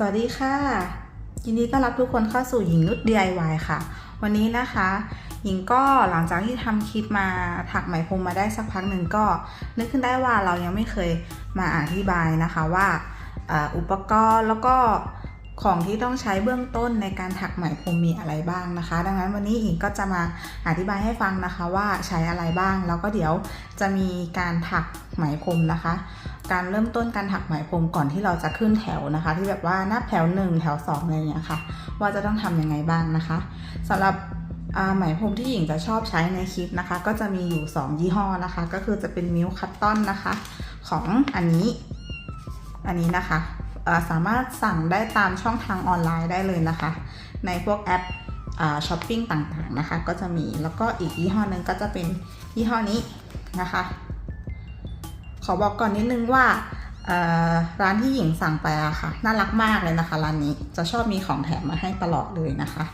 สวัสดีค่ะ ยินดีต้อนรับทุกคนเข้าสู่หญิงนุช DIY ค่ะ วันนี้นะคะ หญิงก็หลังจากที่ทำคลิปมาถักไหมพรมมาได้สักพักหนึ่งก็ นึกขึ้นได้ว่าเรายังไม่เคยมาอธิบายนะคะว่าอ่าอุปกรณ์แล้วก็ ของที่ต้องใช้เบื้องต้นในการถักไหมพรมมีอะไรบ้างนะคะ ดังนั้นวันนี้หญิงก็จะมาอธิบายให้ฟังนะคะว่าใช้อะไรบ้าง แล้วก็เดี๋ยวจะมีการถักไหมพรมนะคะ การเริ่มต้นการถักไหมพรมก่อนที่เราจะขึ้นแถวนะคะ ที่แบบว่านับแถว 1 แถว2อะไรอย่างเงี้ยค่ะ ว่าจะต้องทำยังไงบ้างนะคะสำหรับไหมพรมที่หญิงจะชอบใช้ในคลิปนะคะ ก็จะมีอยู่ 2 ยี่ห้อนะคะ ก็คือจะเป็นมิลคัตตอนนะคะ ของอันนี้ อันนี้นะคะ สามารถสั่งได้ตามช่องทางออนไลน์ได้เลยนะคะ ในพวกแอปช้อปปิ้งต่างๆนะคะ ก็จะมีแล้วก็อีกยี่ห้อหนึ่งก็จะเป็นยี่ห้อนี้นะคะ ขอบอกก่อนนิดนึงว่าร้านที่หญิงสั่งไปอะค่ะน่ารักมากเลยนะคะร้านนี้จะชอบมีของแถมมาให้ตลอดเลยนะคะ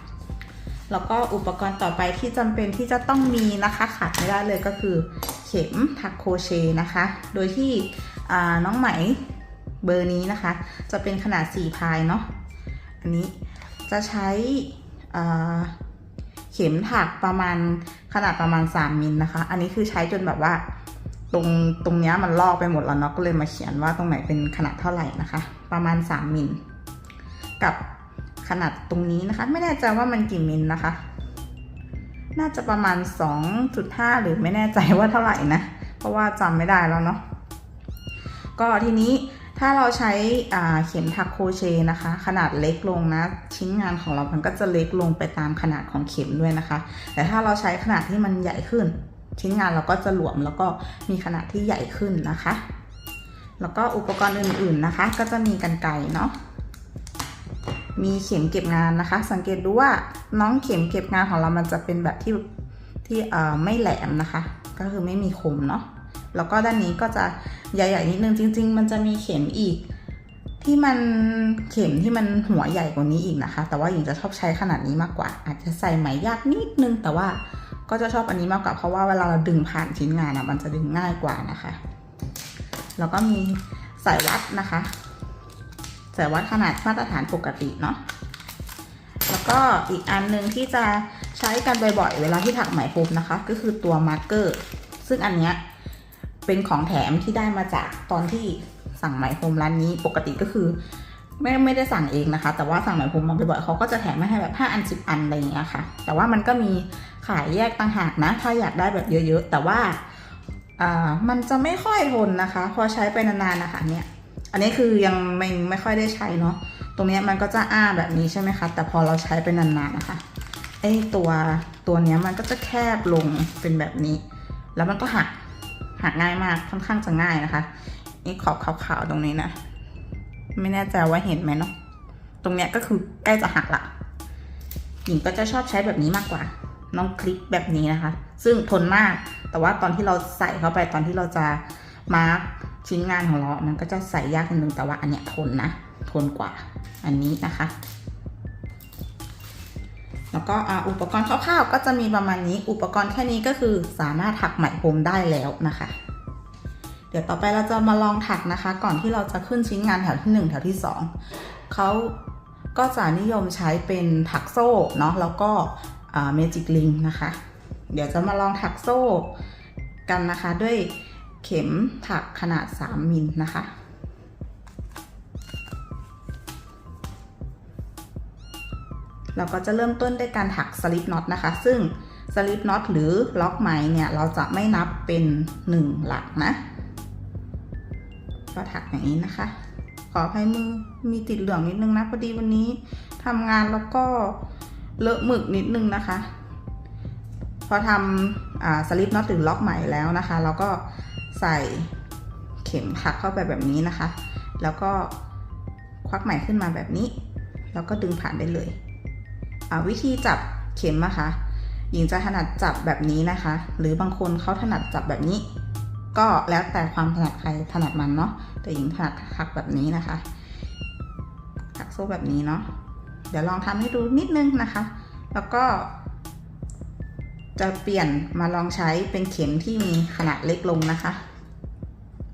แล้วก็อุปกรณ์ต่อไปที่จำเป็นที่จะต้องมีนะคะขาดไม่ได้เลยก็คือเข็มถักโคเชนะคะ โดยที่น้องไหม เบอร์นี้นะคะ จะเป็นขนาด 4 พายเนาะ อันนี้จะใช้เข็มถักประมาณขนาดประมาณ 3 มิลนะคะ อันนี้คือใช้จนแบบว่าตรงตรงเนี้ยมันลอกไปหมดแล้วเนาะ ก็เลยมาเขียนว่าตรงไหนเป็นขนาดเท่าไหร่นะคะ ประมาณ 3 มิล กับขนาดตรงนี้นะคะ ไม่แน่ใจว่ามันกี่มิลนะคะ น่าจะประมาณ 2.5 หรือไม่แน่ใจว่าเท่าไหร่นะ เพราะว่าจำไม่ได้แล้วเนาะก็ทีนี้ ถ้าเราใช้เข็มถักโคเชนะคะ ขนาดเล็กลงนะ ชิ้นงานของเรามันก็จะเล็กลงไปตามขนาดของเข็มด้วยนะคะ แต่ถ้าเราใช้ขนาดที่มันใหญ่ขึ้น ชิ้นงานเราก็จะหลวมแล้วก็มีขนาดที่ใหญ่ขึ้นนะคะ แล้วก็อุปกรณ์อื่นๆนะคะ ก็จะมีกันไกรเนาะมีเข็มเก็บงานนะคะ สังเกตดูว่าน้องเข็มเก็บงานของเรามันจะเป็นแบบที่ที่ไม่แหลมนะคะ ก็คือไม่มีคมเนาะ แล้วก็ด้านนี้ก็จะใหญ่ๆนิดนึงจริง ๆ มันจะมีเข็มอีก ที่มันเข็มที่มันหัวใหญ่กว่านี้อีกนะคะ แต่ว่าหญิงจะชอบใช้ขนาดนี้มากกว่า อาจจะใส่ไหมยากนิดนึง แต่ว่าก็จะชอบอันนี้มากกว่าเพราะว่าเวลาเราดึงผ่านชิ้นงานอะมันจะดึงง่ายกว่านะคะ แล้วก็มีสายวัดนะคะสายวัดขนาดมาตรฐานปกติเนาะแล้วก็อีกอันหนึ่งที่จะใช้กันบ่อยๆ เวลาที่ถักไหมพรมนะคะ ก็คือตัวมาร์กเกอร์ ซึ่งอันเนี้ย เป็นของแถมที่ได้มาจากตอนที่สั่งไหมพรมร้านนี้ปกติก็คือ ไม่ไม่ได้สั่งเองนะคะ แต่ว่าสั่งไหมพรมมาบ่อยๆเขาก็จะแถมมาให้แบบ5อัน10 อันอะไรอย่างเงี้ยค่ะ แต่ว่ามันก็มีขายแยกต่างหากนะ ถ้าอยากได้แบบเยอะๆ แต่ว่าอ่ามันจะไม่ค่อยทนนะคะ พอใช้ไปนานๆนะคะเนี่ยอันนี้คือยังไม่ไม่ค่อยได้ใช้เนาะตรงนี้มันก็จะอ้าแบบนี้ใช่ไหมคะ แต่พอเราใช้ไปนานๆนะคะไอตัวตัวเนี้ยมันก็จะแคบลงเป็นแบบนี้ แล้วมันก็หัก หักง่ายมากค่อนข้างจะง่ายนะคะ นี่ขอบขาวๆตรงนี้นะ ไม่แน่ใจว่าเห็นไหมเนาะตรงเนี้ยก็คือใกล้จะหักละหญิงก็จะชอบใช้แบบนี้มากกว่า น้องคลิปแบบนี้นะคะ ซึ่งทนมาก แต่ว่าตอนที่เราใส่เข้าไปตอนที่เราจะมาร์กชิ้นงานของเรา มันก็จะใส่ยากนิดนึงแต่ว่าอันเนี้ยทนนะ ทนกว่า อันนี้นะคะ แล้วก็อุปกรณ์คร่าวๆก็จะมีประมาณนี้ อุปกรณ์แค่นี้ก็คือสามารถถักไหมพรมได้แล้วนะคะ เดี๋ยวต่อไปเราจะมาลองถักนะคะ ก่อนที่เราจะขึ้นชิ้นงานแถวที่ 1 แถวที่ 2 เขาก็จะนิยมใช้เป็นถักโซ่เนาะแล้วก็เมจิกลิงนะคะ เดี๋ยวจะมาลองถักโซ่กันนะคะด้วยเข็มถักขนาด 3มิลนะคะ เราก็จะเริ่มต้นด้วยการถักสลิปน็อตนะคะ ซึ่งสลิปน็อตหรือล็อกไหมเนี่ย เราจะไม่นับเป็น 1 หลักนะ ก็ถักอย่างนี้นะคะ ขออภัยมือมีติดเหลืองนิดนึงนะพอดีวันนี้ทำงานแล้วก็เลอะหมึกนิดนึงนะคะ พอทำสลิปน็อตหรือล็อกไหมแล้วนะคะ เราก็ใส่เข็มถักเข้าไปแบบนี้นะคะ แล้วก็ควักไหมขึ้นมาแบบนี้ แล้วก็ดึงผ่านได้เลย วิธีจับเข็มนะคะ หญิงจะถนัดจับแบบนี้นะคะ หรือบางคนเขาถนัดจับแบบนี้ ก็แล้วแต่ความถนัดใครถนัดมันเนาะแต่หญิงถนัดถักแบบนี้นะคะถักโซ่แบบนี้เนาะเดี๋ยวลองทำให้ดูนิดนึงนะคะ แล้วก็ จะเปลี่ยนมาลองใช้เป็นเข็มที่มีขนาดเล็กลงนะคะ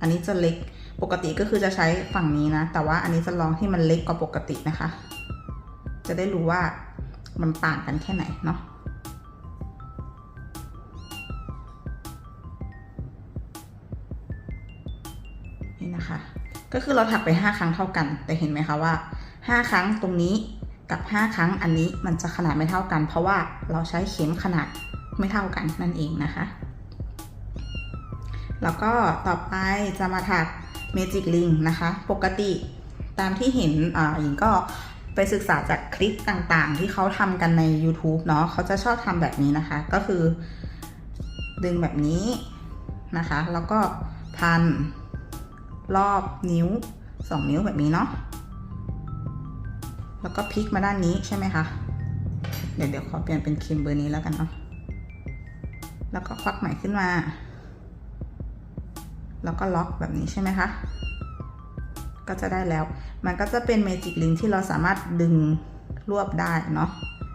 อันนี้จะเล็กปกติก็คือจะใช้ฝั่งนี้นะ แต่ว่าอันนี้จะลองที่มันเล็กกว่าปกตินะคะ จะได้รู้ว่า มันต่างกันแค่ไหนเนาะนี่นะคะ ก็คือเราถักไป 5 ครั้งเท่ากัน แต่เห็นไหมคะว่า 5 ครั้งตรงนี้กับ 5 ครั้งอันนี้มันจะขนาดไม่เท่ากัน เพราะว่าเราใช้เข็มขนาดไม่เท่ากันนั่นเองนะคะ แล้วก็ต่อไปจะมาถัก Magic Ring นะคะ ปกติตามที่เห็นอ่าหญิงก็ ไปศึกษาจากคลิปต่างๆ ที่เขาทำกันใน YouTube เนาะเขาจะชอบทำแบบนี้นะคะ ก็คือ ดึงแบบนี้นะคะ แล้วก็พันรอบนิ้ว 2 นิ้วแบบนี้เนาะแล้วก็พลิกมาด้านนี้ใช่ไหมคะ เดี๋ยวเดี๋ยวขอเปลี่ยนเป็นคิมเบอร์นี้แล้วกันเนาะ แล้วก็ควักไหมขึ้นมา แล้วก็ล็อกแบบนี้ใช่ไหมคะ ก็จะได้แล้ว มันก็จะเป็นเมจิกลิงที่เราสามารถดึงรวบได้เนาะ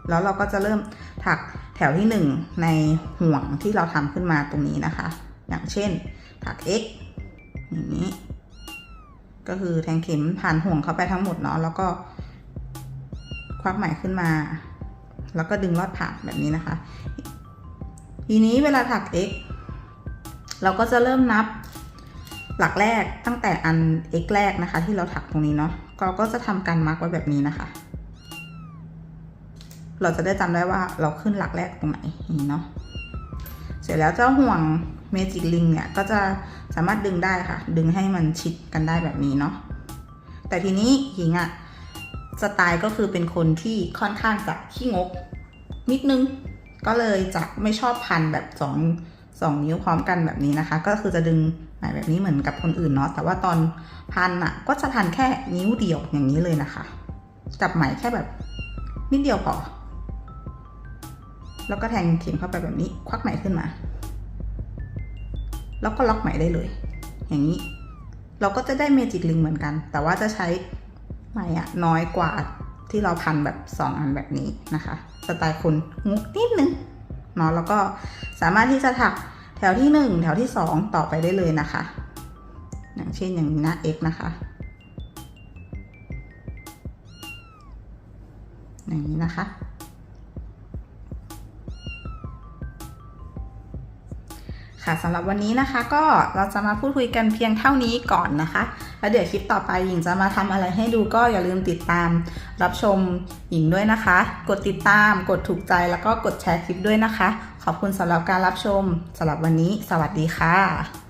แล้วเราก็จะเริ่มถักแถวที่ 1 ในห่วงที่เราทำขึ้นมาตรงนี้นะคะ อย่างเช่น ถัก x อย่างนี้ ก็คือแทงเข็มผ่านห่วงเข้าไปทั้งหมดเนาะแล้วก็ ควักไหมขึ้นมา แล้วก็ดึงลอดผ่านแบบนี้นะคะ ทีนี้เวลาถัก x เราก็จะเริ่มนับ หลักแรกตั้งแต่อัน x แรกนะคะ ที่เราถักตรงนี้เนาะเราก็จะทำการมาร์กไว้แบบนี้นะคะ เราจะได้จำได้ว่าเราขึ้นหลักแรกตรงไหนนี้เนาะเสร็จแล้วเจ้าห่วงเมจิกลิงเนี่ยก็จะสามารถดึงได้ค่ะ ดึงให้มันชิดกันได้แบบนี้เนาะแต่ทีนี้หญิงอะสไตล์ก็คือเป็นคนที่ค่อนข้างจะขี้งกนิดนึง ก็เลยจะไม่ชอบพันแบบสอง สองนิ้วพร้อมกันแบบนี้นะคะ ก็คือจะดึงไหมแบบนี้เหมือนกับคนอื่นเนาะแต่ว่าตอนพันอะก็จะพันแค่นิ้วเดียวอย่างนี้เลยนะคะ จับไหมแค่แบบนิดเดียวพอแล้วก็แทงเข็มเข้าไปแบบนี้ ควักไหมขึ้นมา แล้วก็ล็อกไหมได้เลย อย่างนี้ เราก็จะได้เมจิกลิงเหมือนกัน แต่ว่าจะใช้ไหมอะน้อยกว่าที่เราพันแบบ 2 อันแบบนี้นะคะ สไตล์คนงุกนิดนึง เนาะแล้วก็สามารถที่จะถักแถวที่ 1 แถวที่ 2 ต่อไปได้เลยนะคะ อย่างเช่นอย่างนี้นะ x นะคะ อย่างนี้นะคะ ค่ะสำหรับวันนี้นะคะก็เราจะมาพูดคุยกันเพียงเท่านี้ก่อนนะคะ แล้วเดี๋ยวคลิปต่อไปหญิงจะมาทำอะไรให้ดูก็อย่าลืมติดตามรับชมหญิงด้วยนะคะ กดติดตาม กดถูกใจแล้วก็กดแชร์คลิปด้วยนะคะ ขอบคุณสำหรับการรับชมสำหรับวันนี้ สวัสดีค่ะ